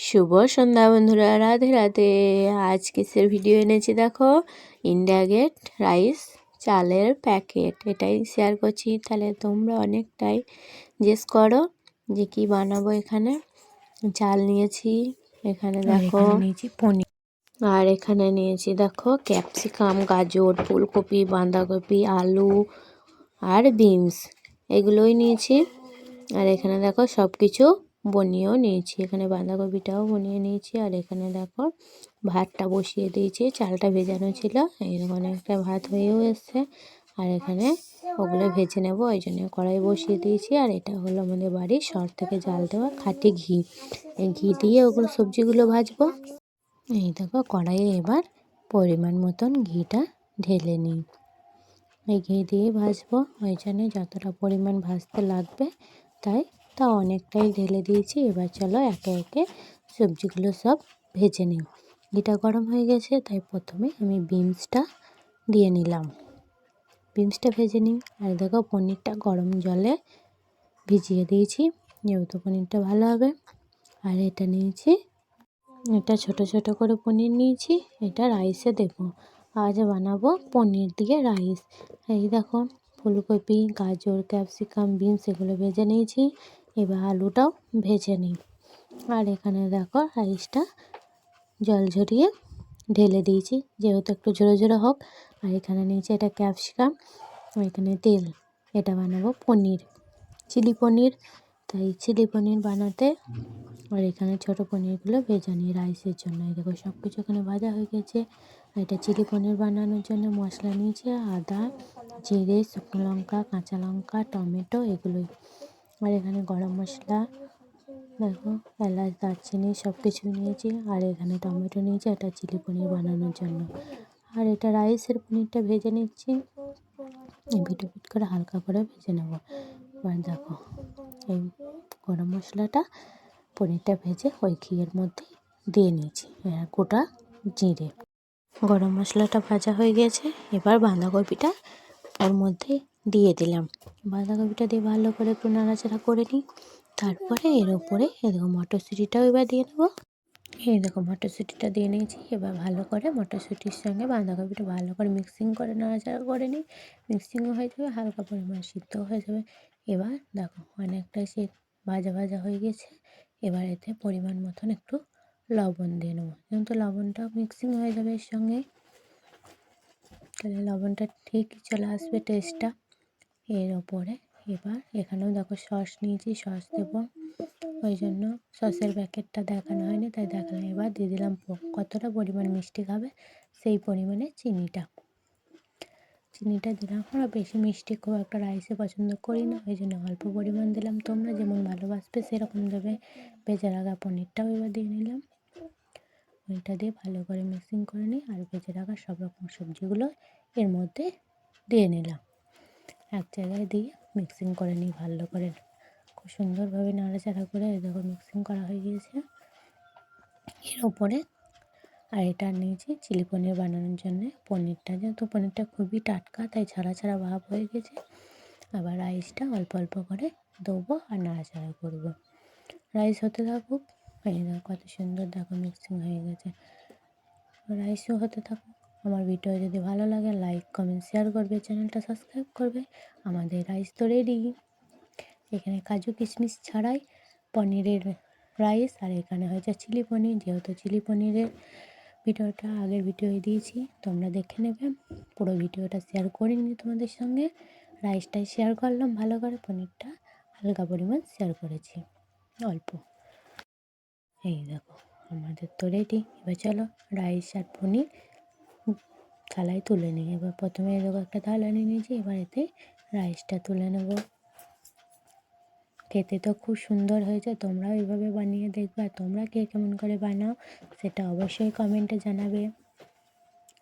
শুভ সন্ধ্যা বন্ধুরা রাধে রাধে। আজ কিসের ভিডিও এনেছি দেখো? ইন্ডিয়া গেট রাইস চালের প্যাকেট এটাই শেয়ার করছি। তাহলে তোমরা অনেকটাই জিজ্ঞেস করো যে কি বানাবো এখানে। চাল নিয়েছি এখানে দেখো নিয়েছি পনির। আর এখানে নিয়েছি দেখো ক্যাপসিকাম গাজর ফুলকপি বাঁধাকপি আলু আর বিনস এগুলোই নিয়েছি। আর এখানে দেখো সব কিছু বনিয়েও নিয়েছি। এখানে বাঁধাকপিটাও বনিয়ে নিয়েছি। আর এখানে দেখো, ভাতটা বসিয়ে দিয়েছি। চালটা ভেজানো ছিল। এরকম অনেকটা ভাত হয়েও এসছে। আর এখানে ওগুলো ভেজে নেব, ওই জন্য কড়াই বসিয়ে দিয়েছি। আর এটা হলো আমাদের বাড়ির শর থেকে জাল দেওয়া খাঁটি ঘি। এই ঘি দিয়ে ওগুলো সবজিগুলো ভাজবো। এই দেখো, কড়াইয়ে এবার পরিমাণ মতন ঘিটা ঢেলে নিই। এই ঘি দিয়ে ভাজবো। ওই জন্য যতটা পরিমাণ ভাজতে লাগবে, তাই তা অনেকটাই ঢেলে দিয়েছি। এবার চলো একে একে সবজিগুলো সব ভেজে নিই। এটা গরম হয়ে গেছে, তাই প্রথমে আমি বিনসটা দিয়ে নিলাম। বিনসটা ভেজে নিই। আর দেখো পনিরটা গরম জলে ভিজিয়ে দিয়েছি, যেহেতু পনিরটা ভালো হবে। আর এটা নিয়েছি, এটা ছোট ছোট করে পনির নিয়েছি, এটা রাইসে দেবো। আজ বানাবো পনির দিয়ে রাইস। এই দেখো ফুলকপি, গাজর, ক্যাপসিকাম, বিনস এগুলো ভেজে নিয়েছি। এবার আলুটাও ভেজে নিই। আর এখানে দেখো রাইসটা জল ঝরিয়ে ঢেলে দিয়েছি, যেহেতু একটু ঝোড়ো ঝোড়ো হোক। আর এখানে নিয়েছি এটা ক্যাপসিকাম এখানে তেল, এটা বানাবো পনির, চিলি পনির। তাই চিলি পনির বানাতে আর এখানে ছোটো পনিরগুলো ভেজে নিই রাইসের জন্য। এই দেখো সব কিছু এখানে ভাজা হয়ে গেছে। আর এটা চিলি পনির বানানোর জন্য মশলা নিয়েছে, আদা, জিরে, শুকনো লঙ্কা, কাঁচা লঙ্কা, টমেটো, এগুলোই। আর এখানে গরম মশলা, দেখো, এলাচ, দারচিনি সব কিছু নিয়েছি। আর এখানে টমেটো নিয়েছি এটা চিলি পনির বানানোর জন্য। আর এটা রাইসের পনিরটা ভেজে নিচ্ছি। ভিটো ভিট করে হালকা করে ভেজে নেব। এবার দেখো, এই গরম মশলাটা পনিরটা ভেজে ওই ঘিয়ের মধ্যে দিয়ে নিয়েছি গোটা জিরে। গরম মশলাটা ভাজা হয়ে গেছে। এবার বাঁধাকপিটা ওর মধ্যে দিয়ে দিলাম। বাঁধাকপিটা দিয়ে ভালো করে একটু নাড়াচাড়া করে নিই। তারপরে এর ওপরে এরকম মটরশুঁটিটাও এবার দিয়ে নেব এই দেখো মটরশুঁটিটা দিয়ে নিয়েছি। এবার ভালো করে মটরশুঁটির সঙ্গে বাঁধাকপিটা ভালো করে মিক্সিং করে নাড়াচাড়া করে নিই। মিক্সিংও হয়ে যাবে, হালকা পরিমাণ সিদ্ধও হয়ে যাবে। এবার দেখো অনেকটাই সে ভাজা ভাজা হয়ে গেছে। এবার এতে পরিমাণ মতন একটু লবণ দিয়ে নেব। যেহেতু লবণটা মিক্সিং হয়ে যাবে এর সঙ্গে, তাহলে লবণটা ঠিকই চলে আসবে টেস্টটা এর ওপরে। এবার এখানেও দেখো সস নিয়েছি, সস দেবো। ওই জন্য সসের প্যাকেটটা দেখানো হয়নি, তাই দেখালাম। এবার দিয়ে দিলাম কতটা পরিমাণ মিষ্টি খাবে? সেই পরিমাণে চিনিটা। চিনিটা দিলাম। আমরা বেশি মিষ্টি খুব একটা রাইসে পছন্দ করি না, ওই জন্য অল্প পরিমাণ দিলাম তোমরা। যেমন ভালোবাসবে সেরকম দেবে। ভেজে রাখা পনিরটাও এবার দিয়ে নিলাম। ওইটা দিয়ে ভালো করে মিক্সিং করে নিই আর ভেজে রাখা সব রকম সবজিগুলো এর মধ্যে দিয়ে নিলাম। এক জায়গায় দিয়ে মিক্সিং করে নিই ভালো করে। খুব সুন্দরভাবে নাড়াচাড়া করে দেখো মিক্সিং করা হয়ে গিয়েছে। এর ওপরে আর এটা নিয়েছি চিলি পনির বানানোর জন্য। পনিরটা যেহেতু পনিরটা খুবই টাটকা, তাই ছাড়া ছাড়া ভাব হয়ে গেছে। আবার রাইসটা অল্প অল্প করে দেবো আর নাড়াচাড়া করব। রাইস হতে থাকুক, এই কত সুন্দর দেখো মিক্সিং হয়ে গেছে। রাইসও হতে থাকুক। আমার ভিডিও যদি ভালো লাগে লাইক কমেন্ট শেয়ার করবে চ্যানেলটা সাবস্ক্রাইব করবে, আমাদের রাইস তো রেডি এখানে কাজু কিশমিশ ছাড়াই পনিরের রাইস আর এখানে হয়েছে চিলি পনির, যেহেতু চিলি পনিরের ভিডিওটা আগের ভিডিও দিয়েছি, তোমরা দেখে নেবে। পুরো ভিডিওটা শেয়ার করিনি তোমাদের সঙ্গে রাইসটাই শেয়ার করলাম, ভালো করে পনিরটা হালকা পরিমাণ শেয়ার করেছি, অল্প। এই দেখো, আমাদের তো রেডি এবার চলো রাইস আর পনির থালায় তুলে নিই। এবার প্রথমে এরকম একটা থালা নিয়ে নিয়েছি, এবার এতে রাইসটা তুলে নেব। খেতে তো খুব সুন্দর হয়েছে, তোমরাও এইভাবে বানিয়ে দেখবে। আর তোমরা কে কেমন করে বানাও সেটা অবশ্যই কমেন্টে জানাবে।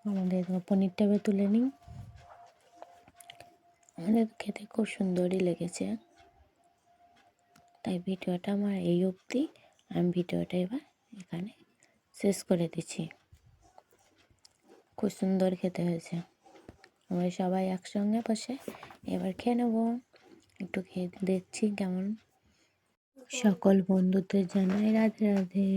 আমাদের পনিরটা এবার তুলে নিই। আমাদের খেতে খুব সুন্দরই লেগেছে। তাই ভিডিওটা আমার এই অবধি। আমি ভিডিওটা এবার এখানে শেষ করে দিচ্ছি। খুব সুন্দর খেতে হয়েছে। আমরা সবাই একসঙ্গে বসে এবার খেয়ে নেব। একটু খেয়ে দেখছি কেমন। সকল বন্ধুদের জানাই রাধে রাধে।